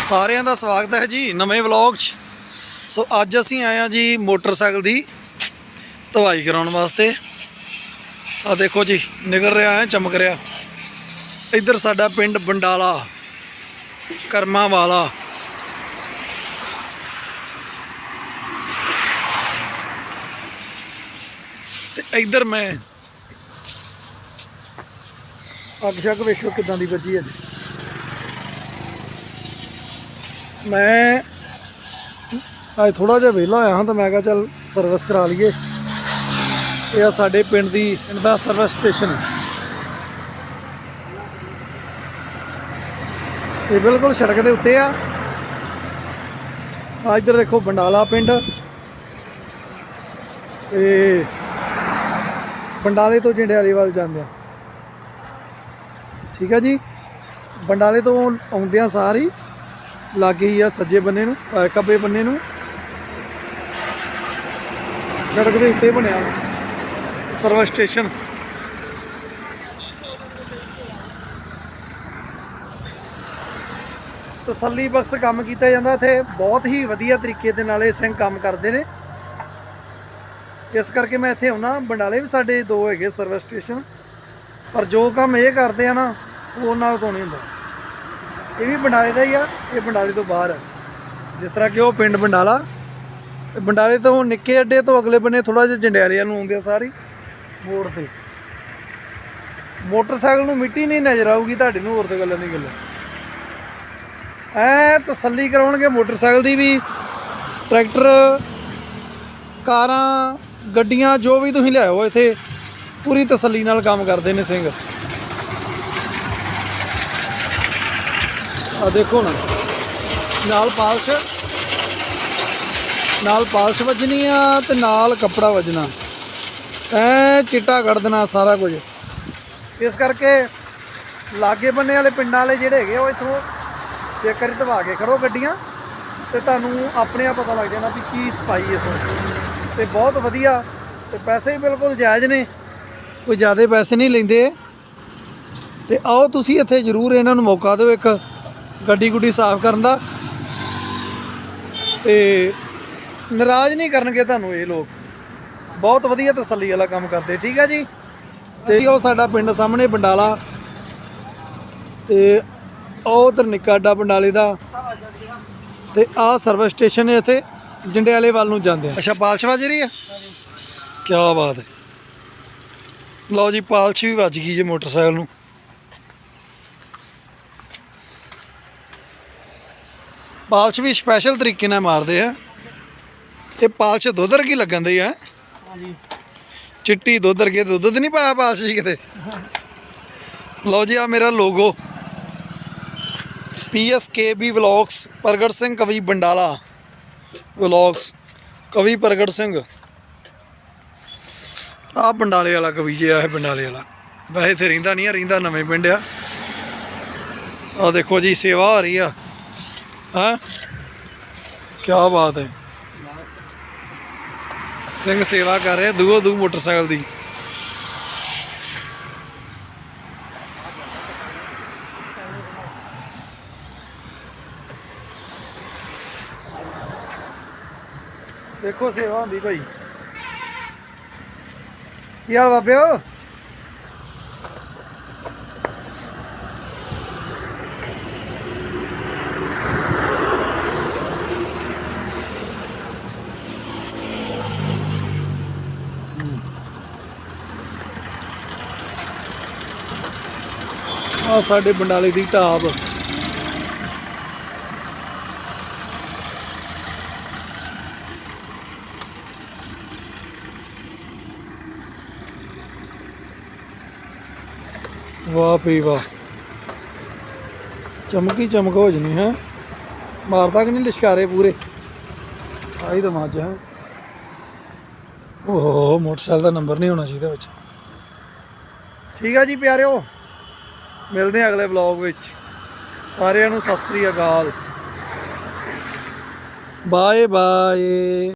ਸਾਰਿਆਂ ਦਾ ਸਵਾਗਤ ਹੈ ਜੀ ਨਵੇਂ ਵਲੌਗ 'ਚ। ਸੋ ਅੱਜ ਅਸੀਂ ਆਏ ਆ ਜੀ ਮੋਟਰਸਾਈਕਲ ਦੀ ਧਵਾਈ ਕਰਾਉਣ ਵਾਸਤੇ। ਆ ਦੇਖੋ ਜੀ, ਨਿਕਲ ਰਿਹਾ ਹੈ, ਚਮਕ ਰਿਹਾ। ਇੱਧਰ ਸਾਡਾ ਪਿੰਡ ਬੰਡਾਲਾ ਕਰਮਾ ਵਾਲਾ ਤੇ ਇੱਧਰ ਮੈਂ, ਅੱਗ ਸ਼ੱਕ ਵੇਖੋ ਕਿਦਾਂ ਦੀ ਵੱਜੀ ਹੈ ਜੀ ਮੈਂ ਅੱਜ ਥੋੜਾ ਜਿਹਾ ਵਿਹਲਾ ਹੋਇਆ ਹਾਂ ਤਾਂ ਮੈਂ ਕਿਹਾ ਚੱਲ ਸਰਵਿਸ ਕਰਾ ਲਈਏ। ਇਹ ਆ ਸਾਡੇ ਪਿੰਡ ਦੀ ਇਹਦਾ ਸਰਵਿਸ ਸਟੇਸ਼ਨ ਇਹ ਬਿਲਕੁਲ ਸੜਕ ਦੇ ਉੱਤੇ ਆ। ਆ ਇੱਧਰ ਦੇਖੋ ਬੰਡਾਲਾ ਪਿੰਡ। ਇਹ ਬੰਡਾਲੇ ਤੋਂ ਜੰਡਿਆਲੇ ਵੱਲ ਜਾਂਦੇ ਆ। ਠੀਕ ਆ ਜੀ? ਬੰਡਾਲੇ ਤੋਂ ਆਉਂਦਿਆਂ ਸਾਰ ਹੀ ਲਾਗੇ ਹੀ ਆ ਸੱਜੇ ਬੰਨੇ ਨੂੰ, ਅਹ ਖੱਬੇ ਬੰਨੇ ਨੂੰ। ਸੜਕ ਦੇ ਉੱਤੇ ਬਣਿਆ ਸਰਵਿਸ ਸਟੇਸ਼ਨ। ਤਸੱਲੀ ਬਖਸ਼ ਕੰਮ ਕੀਤਾ ਜਾਂਦਾ ਇੱਥੇ, ਬਹੁਤ ਹੀ ਵਧੀਆ ਤਰੀਕੇ ਦੇ ਨਾਲ ਇਹ ਸਿੰਘ ਕੰਮ ਕਰਦੇ ਨੇ। ਇਸ ਕਰਕੇ ਮੈਂ ਇੱਥੇ ਆਉਣਾ ਬੰਡਾਲੇ ਵੀ ਸਾਡੇ ਦੋ ਹੈਗੇ ਸਰਵਿਸ ਸਟੇਸ਼ਨ। ਪਰ ਜੋ ਕੰਮ ਇਹ ਕਰਦੇ ਆ ਨਾ, ਉਹ ਨਾਲ ਤੋਂ ਨਹੀਂ ਹੁੰਦਾ। ਇਹ ਵੀ ਬੰਡਾਲੇ ਦਾ ਹੀ ਆ, ਇਹ ਬੰਡਾਲੇ ਤੋਂ ਬਾਹਰ ਆ। ਜਿਸ ਤਰ੍ਹਾਂ ਕਿ ਉਹ ਪਿੰਡ ਬੰਡਾਲਾ ਬੰਡਾਲੇ ਤੋਂ ਨਿੱਕੇ ਅੱਡੇ ਤੋਂ ਅਗਲੇ ਬੰਨੇ ਥੋੜਾ ਜਿਹਾ ਜੰਡਿਆਲੇ ਨੂੰ ਆਉਂਦੇ ਆ ਸਾਰੀ ਮੋੜ ਤੇ। ਮੋਟਰਸਾਈਕਲ ਨੂੰ ਮਿੱਟੀ ਨਹੀਂ ਨਜ਼ਰ ਆਊਗੀ ਤੁਹਾਡੇ ਨੂੰ, ਹੋਰ ਤੇ ਗੱਲਾਂ ਨਹੀਂ ਗੱਲਾਂ। ਐ ਤਸੱਲੀ ਕਰਾਉਣਗੇ ਮੋਟਰਸਾਈਕਲ ਦੀ ਵੀ, ਟਰੈਕਟਰ, ਕਾਰਾਂ, ਗੱਡੀਆਂ, ਜੋ ਵੀ ਤੁਸੀਂ ਲਿਆਓ ਇੱਥੇ, ਪੂਰੀ ਤਸੱਲੀ ਨਾਲ ਕੰਮ ਕਰਦੇ ਨੇ ਸਿੰਘ। ਆ ਦੇਖੋ ਨਾ ਨਾਲ ਪਾਲਸ਼। ਨਾਲ ਪਾਲਸ਼ ਵੱਜਣੀ ਆ ਤੇ ਨਾਲ ਕੱਪੜਾ ਵੱਜਣਾ। ਐ ਚਿੱਟਾ ਕੱਢ ਦੇਣਾ ਸਾਰਾ ਕੁਝ। ਇਸ ਕਰਕੇ ਲਾਗੇ ਬੰਨੇ ਵਾਲੇ ਪਿੰਡਾਂ ਵਾਲੇ ਜਿਹੜੇ ਹੈਗੇ ਉਹ ਇਥੋਂ ਚੈੱਕ ਕਰੀ ਧਵਾ ਕੇ ਖੜੋ ਗੱਡੀਆਂ ਤੇ ਤੁਹਾਨੂੰ ਆਪਣੇ ਆਪ ਪਤਾ ਲੱਗ ਜਾਣਾ ਵੀ ਕੀ ਸਫ਼ਾਈ ਇਥੋਂ। ਤੇ ਬਹੁਤ ਵਧੀਆ। ਤੇ ਪੈਸੇ ਵੀ ਬਿਲਕੁਲ ਜਾਇਜ਼ ਨੇ। ਕੋਈ ਜ਼ਿਆਦਾ ਪੈਸੇ ਨਹੀਂ ਲੈਂਦੇ। ਤੇ ਆਓ ਤੁਸੀਂ ਇੱਥੇ ਜ਼ਰੂਰ ਇਹਨਾਂ ਨੂੰ ਮੌਕਾ ਦਿਓ ਇੱਕ। ਗੱਡੀ ਗੁੱਡੀ ਸਾਫ਼ ਕਰਨ ਦਾ। ਤੇ ਨਾਰਾਜ਼ ਨਹੀਂ ਕਰਨਗੇ ਤੁਹਾਨੂੰ ਇਹ ਲੋਕ। ਬਹੁਤ ਵਧੀਆ ਤਸੱਲੀ ਵਾਲਾ ਕੰਮ ਕਰਦੇ ਠੀਕ ਹੈ ਜੀ? ਅਸੀਂ ਉਹ ਸਾਡਾ ਪਿੰਡ ਸਾਹਮਣੇ ਬੰਡਾਲਾ ਤੇ ਉਹ ਉਧਰ ਨਿੱਕਾ ਅੱਡਾ ਬੰਡਾਲੇ ਦਾ। ਤੇ ਆਹ ਸਰਵਿਸ ਸਟੇਸ਼ਨ ਹੈ ਇੱਥੇ ਜੰਡਿਆਲੇ ਵੱਲ ਨੂੰ ਜਾਂਦੇ ਆ। ਅੱਛਾ ਪਾਲਸ਼ ਵੱਜ ਰਹੀ ਆ? ਕੀ ਬਾਤ ਹੈ। ਲਓ ਜੀ ਪਾਲਸ਼ ਵੀ ਵੱਜ ਗਈ ਜੇ ਮੋਟਰਸਾਈਕਲ ਨੂੰ। ਪਾਲਸ਼ ਵੀ ਸਪੈਸ਼ਲ ਤਰੀਕੇ ਨਾਲ ਮਾਰਦੇ ਆ। ਇਹ ਪਾਲਸ਼ ਦੁੱਧ ਵਰਗੀ ਲੱਗਣ ਦੀ ਆ। ਹਾਂਜੀ। ਚਿੱਟੀ ਦੁੱਧ ਵਰਗੀ ਦੁੱਧ ਤੇ ਨਹੀਂ ਪਾਇਆ ਪਾਲਸ਼ ਜੀ ਕਿਤੇ? ਲਓ ਜੀ ਆ ਮੇਰਾ ਲੋਗੋ ਪੀਐਸਕੇਬੀ ਵਲੌਗਸ ਪ੍ਰਗਟ ਸਿੰਘ ਕਵੀ ਬੰਡਾਲਾ। ਵਲੌਗਸ ਕਵੀ ਪ੍ਰਗਟ ਸਿੰਘ। ਆ ਬੰਡਾਲੇ ਵਾਲਾ ਕਵੀ ਜੀ ਆ ਇਹ ਬੰਡਾਲੇ ਵਾਲਾ। ਵੈਸੇ ਇੱਥੇ ਰਹਿੰਦਾ ਨਹੀਂ ਆ ਰਹਿੰਦਾ ਨਵੇਂ ਪਿੰਡ ਆ। ਆ ਦੇਖੋ ਜੀ ਸੇਵਾ ਹੋ ਰਹੀ ਆ। ਹਾਂ? ਕੀ ਬਾਤ ਹੈ। ਸਿੰਘ ਸੇਵਾ ਕਰ ਰਿਹਾ ਦੂਓ ਦੂ ਮੋਟਰਸਾਈਕਲ ਦੀ। ਦੇਖੋ ਸੇਵਾ ਹੁੰਦੀ ਭਾਈ। ਕੀ ਹਾਲ ਬਾਬਿਓ? ਆ ਸਾਡੇ ਬੰਡਾਲੇ ਦੀ ਢਾਬ। ਵਾਹ ਪਈ ਵਾਹ। ਚਮਕੀ ਚਮਕ ਹੋ ਜਣੀ ਹੈ। ਮਾਰਦਾ ਕਿ ਨਹੀਂ ਲਿਸ਼ਕਾਰੇ ਪੂਰੇ? ਆਈ ਤਾਂ ਮਾਜ ਹੈ। ਓਹ, ਮੋਟਰਸਾਈਕਲ ਦਾ ਨੰਬਰ ਨਹੀਂ ਹੋਣਾ ਚਾਹੀਦਾ ਵਿੱਚ। ਠੀਕ ਆ ਜੀ ਪਿਆਰਿਓ। ਮਿਲਦੇ ਹਾਂ ਅਗਲੇ ਵਲੌਗ ਵਿੱਚ। ਸਾਰਿਆਂ ਨੂੰ ਸਤਿ ਸ੍ਰੀ ਅਕਾਲ। Bye bye